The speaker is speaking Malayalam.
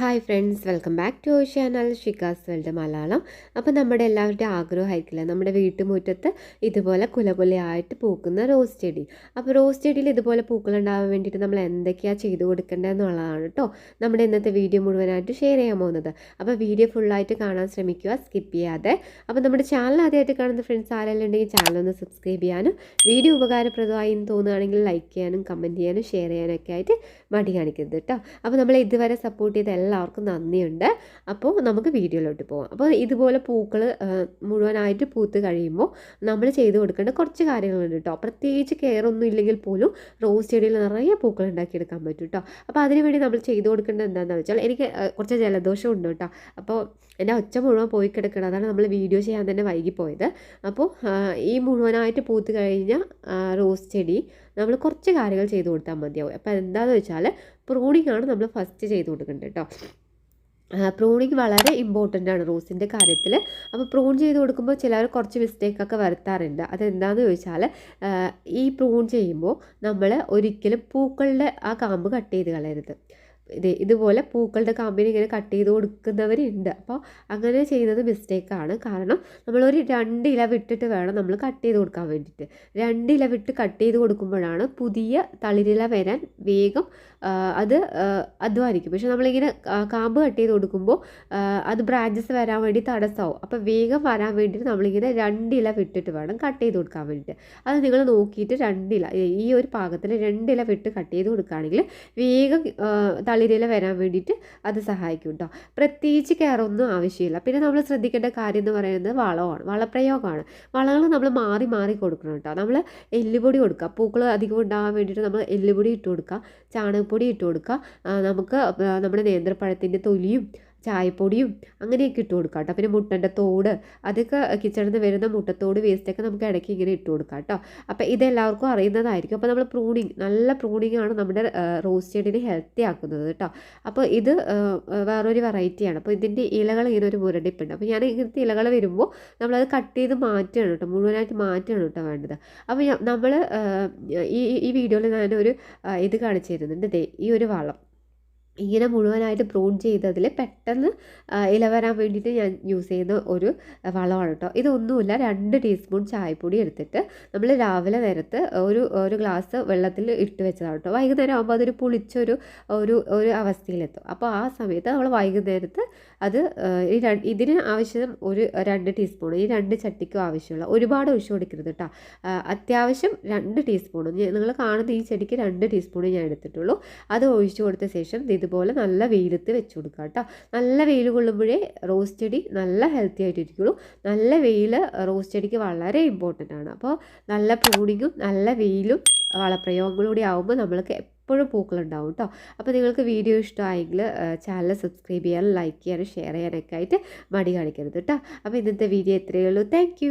Hi friends welcome back to channel Shikha's world Malayalam അപ്പോൾ നമ്മുടെ എല്ലാവരുടെയും ആഗ്രഹമായിരിക്കില്ല? നമ്മുടെ വീട്ടുമുറ്റത്ത് ഇതുപോലെ കുലകുലയായിട്ട് പൂക്കുന്ന റോസ് ചെടി. അപ്പോൾ റോസ് ചെടിയിൽ ഇതുപോലെ പൂക്കൾ ഉണ്ടാവാൻ വേണ്ടിയിട്ട് നമ്മൾ എന്തൊക്കെയാണ് ചെയ്തു കൊടുക്കേണ്ടതെന്നുള്ളതാണ് കേട്ടോ നമ്മുടെ ഇന്നത്തെ വീഡിയോ മുഴുവനായിട്ട് ഷെയർ ചെയ്യാൻ പോകുന്നത്. അപ്പോൾ വീഡിയോ ഫുള്ളായിട്ട് കാണാൻ ശ്രമിക്കുക സ്കിപ്പ് ചെയ്യാതെ. അപ്പോൾ നമ്മുടെ ചാനൽ ആദ്യമായിട്ട് കാണുന്ന ഫ്രണ്ട്സ് ആരെല്ലാം ഉണ്ടെങ്കിൽ ചാനൽ ഒന്ന് സബ്സ്ക്രൈബ് ചെയ്യാനും വീഡിയോ ഉപകാരപ്രദമായി എന്ന് തോന്നുകയാണെങ്കിൽ ലൈക്ക് ചെയ്യാനും കമന്റ് ചെയ്യാനും ഷെയർ ചെയ്യാനൊക്കെ ആയിട്ട് മടി കാണിക്കരുത് കേട്ടോ അപ്പോൾ നമ്മൾ ഇതുവരെ സപ്പോർട്ട് ചെയ്ത എല്ലാവർക്കും നന്ദിയുണ്ട്. അപ്പോൾ നമുക്ക് വീഡിയോയിലോട്ട് പോവാം. അപ്പോൾ ഇതുപോലെ പൂക്കൾ മുഴുവനായിട്ട് പൂത്ത് കഴിയുമ്പോൾ നമ്മൾ ചെയ്ത് കൊടുക്കേണ്ട കുറച്ച് കാര്യങ്ങളുണ്ട് കേട്ടോ. പ്രത്യേകിച്ച് കെയർ ഒന്നും ഇല്ലെങ്കിൽ പോലും റോസ് ചെടിയിൽ നിറയെ പൂക്കൾ ഉണ്ടാക്കിയെടുക്കാൻ പറ്റും കേട്ടോ. അപ്പോൾ അതിനുവേണ്ടി നമ്മൾ ചെയ്ത് കൊടുക്കേണ്ടത് എന്താണെന്ന് വെച്ചാൽ എനിക്ക് കുറച്ച് ജലദോഷം ഉണ്ട് കേട്ടോ. അപ്പോൾ എന്റെ ഒച്ച മുഴുവൻ പോയി കിടക്കണം അതാണ് നമ്മൾ വീഡിയോ ചെയ്യാൻ തന്നെ വൈകിപ്പോയത്. അപ്പോൾ ഈ മുഴുവനായിട്ട് പൂത്ത് കഴിഞ്ഞ റോസ് ചെടി നമ്മൾ കുറച്ച് കാര്യങ്ങൾ ചെയ്ത് കൊടുത്താൽ മതിയാവും. അപ്പോൾ എന്താണെന്ന് വെച്ചാൽ പ്രൂണിംഗ് ആണ് നമ്മൾ ഫസ്റ്റ് ചെയ്ത് കൊടുക്കേണ്ടത് കേട്ടോ പ്രൂണിങ് വളരെ ഇമ്പോർട്ടന്റ് ആണ് റോസിന്റെ കാര്യത്തിൽ അപ്പോൾ പ്രൂൺ ചെയ്ത് കൊടുക്കുമ്പോൾ ചിലർ കുറച്ച് മിസ്റ്റേക്കൊക്കെ വരുത്താറുണ്ട്. അതെന്താണെന്ന് ചോദിച്ചാൽ ഈ പ്രൂൺ ചെയ്യുമ്പോൾ നമ്മൾ ഒരിക്കലും പൂക്കളുടെ ആ കാമ്പ് കട്ട് ചെയ്ത് കളയരുത്. ഇതുപോലെ പൂക്കളുടെ കാമ്പിന് ഇങ്ങനെ കട്ട് ചെയ്ത് കൊടുക്കുന്നവരുണ്ട്. അപ്പോൾ അങ്ങനെ ചെയ്യുന്നത് മിസ്റ്റേക്കാണ് കാരണം നമ്മളൊരു രണ്ട് ഇല വിട്ടിട്ട് വേണം നമ്മൾ കട്ട് ചെയ്ത് കൊടുക്കാൻ വേണ്ടിയിട്ട്. രണ്ട് ഇല വിട്ട് കട്ട് ചെയ്ത് കൊടുക്കുമ്പോഴാണ് പുതിയ തളിരില വരാൻ വേഗം അത് അധ്വാനിക്കും പക്ഷെ നമ്മളിങ്ങനെ കാമ്പ് കട്ട് ചെയ്ത് കൊടുക്കുമ്പോൾ അത് ബ്രാഞ്ചസ് വരാൻ വേണ്ടി തടസ്സമാവും അപ്പോൾ വേഗം വരാൻ വേണ്ടിയിട്ട് നമ്മളിങ്ങനെ രണ്ട് ഇല വിട്ടിട്ട് വേണം കട്ട് ചെയ്ത് കൊടുക്കാൻ വേണ്ടിയിട്ട്. അത് നിങ്ങൾ നോക്കിയിട്ട് രണ്ടില ഈ ഒരു പാകത്തിൽ രണ്ടില വിട്ട് കട്ട് ചെയ്ത് കൊടുക്കുകയാണെങ്കിൽ വേഗം തളിരില വരാൻ വേണ്ടിയിട്ട് അത് സഹായിക്കും കേട്ടോ പ്രത്യേകിച്ച് കെയറൊന്നും ആവശ്യമില്ല. പിന്നെ നമ്മൾ ശ്രദ്ധിക്കേണ്ട കാര്യം എന്ന് പറയുന്നത് വളമാണ്. വളപ്രയോഗമാണ്. വളങ്ങൾ നമ്മൾ മാറി മാറി കൊടുക്കണം കേട്ടോ നമ്മൾ എല്ലുപൊടി കൊടുക്കുക. പൂക്കൾ അധികം ഉണ്ടാകാൻ വേണ്ടിയിട്ട് നമ്മൾ എല്ലുപൊടി ഇട്ട് കൊടുക്കുക. ചാണകപ്പൊടി ഇട്ട് കൊടുക്കുക. നമുക്ക് നമ്മുടെ നേന്ത്രപ്പഴത്തിന്റെ തൊലിയും ചായപ്പൊടിയും അങ്ങനെയൊക്കെ ഇട്ട് കൊടുക്കാം കേട്ടോ. പിന്നെ മുട്ടന്റെ തോട് അതൊക്കെ കിച്ചണിൽ നിന്ന് വരുന്ന മുട്ടത്തോട് വേസ്റ്റൊക്കെ നമുക്ക് ഇടയ്ക്ക് ഇങ്ങനെ ഇട്ട് കൊടുക്കാം കേട്ടോ. അപ്പോൾ ഇതെല്ലാവർക്കും അറിയുന്നതായിരിക്കും. അപ്പോൾ നമ്മൾ പ്രൂണിങ് നല്ല പ്രൂണിങ് ആണ് നമ്മുടെ റോസ് ചെടിനെ ഹെൽത്തി ആക്കുന്നത് കേട്ടോ. അപ്പോൾ ഇത് വേറൊരു വെറൈറ്റിയാണ് അപ്പോൾ ഇതിന്റെ ഇലകൾ ഇങ്ങനെ ഒരു മുരടിപ്പുണ്ട്. അപ്പോൾ ഞാൻ ഇങ്ങനത്തെ ഇലകൾ വരുമ്പോൾ നമ്മളത് കട്ട് ചെയ്ത് മാറ്റുകയാണ് കേട്ടോ. മുഴുവനായിട്ട് മാറ്റുകയാണ് കേട്ടോ വേണ്ടത്. അപ്പോൾ നമ്മൾ ഈ ഈ വീഡിയോയിൽ ഞാനൊരു ഇത് കാണിച്ചു തരുന്നുണ്ട്. ഈ ഒരു വളം. ഇങ്ങനെ മുഴുവനായിട്ട് പ്രൂൺ ചെയ്തതിൽ പെട്ടെന്ന് ഇല വരാൻ വേണ്ടിയിട്ട് ഞാൻ യൂസ് ചെയ്യുന്ന ഒരു വളമാണ് കേട്ടോ ഇതൊന്നുമില്ല രണ്ട് ടീസ്പൂൺ ചായപ്പൊടി എടുത്തിട്ട് നമ്മൾ രാവിലെ നേരത്ത് ഒരു ഒരു ഗ്ലാസ് വെള്ളത്തിൽ ഇട്ട് വെച്ചതാണ് കേട്ടോ വൈകുന്നേരം ആകുമ്പോൾ അതൊരു പുളിച്ചൊരു ഒരു ഒരു അവസ്ഥയിലെത്തും. അപ്പോൾ ആ സമയത്ത് നമ്മൾ വൈകുന്നേരത്ത് അത് ഈ ഇതിന് ആവശ്യം ഒരു രണ്ട് ടീസ്പൂൺ ഈ രണ്ട് ചട്ടിക്കും ആവശ്യമുള്ള ഒരുപാട് ഒഴിച്ചു കൊടുക്കരുത് കേട്ടോ അത്യാവശ്യം രണ്ട് ടീസ്പൂൺ നിങ്ങൾ കാണുന്ന ഈ ചെടിക്ക് രണ്ട് ടീസ്പൂൺ ഞാൻ എടുത്തിട്ടുള്ളൂ. അത് ഒഴിച്ചു കൊടുത്ത ശേഷം ഇതുപോലെ നല്ല വെയിലത്ത് വെച്ച് കൊടുക്കുക കേട്ടോ. നല്ല വെയിൽ കൊള്ളുമ്പോഴേ റോസ് ചെടി നല്ല ഹെൽത്തി ആയിട്ടിരിക്കുള്ളൂ. നല്ല വെയിൽ റോസ് ചെടിക്ക് വളരെ ഇമ്പോർട്ടന്റ് ആണ്. അപ്പോൾ നല്ല പ്രൂണിങ്ങും നല്ല വെയിലും വളപ്രയോഗങ്ങളൂടെ ആകുമ്പോൾ നമ്മൾക്ക് എപ്പോഴും പൂക്കളുണ്ടാവും കേട്ടോ. അപ്പോൾ നിങ്ങൾക്ക് വീഡിയോ ഇഷ്ടമായെങ്കിൽ ചാനൽ സബ്സ്ക്രൈബ് ചെയ്യാനും ലൈക്ക് ചെയ്യാനും ഷെയർ ചെയ്യാനൊക്കെ ആയിട്ട് മടി കാണിക്കരുത് കേട്ടോ. അപ്പോൾ ഇന്നത്തെ വീഡിയോ എത്രയേ ഉള്ളൂ. താങ്ക്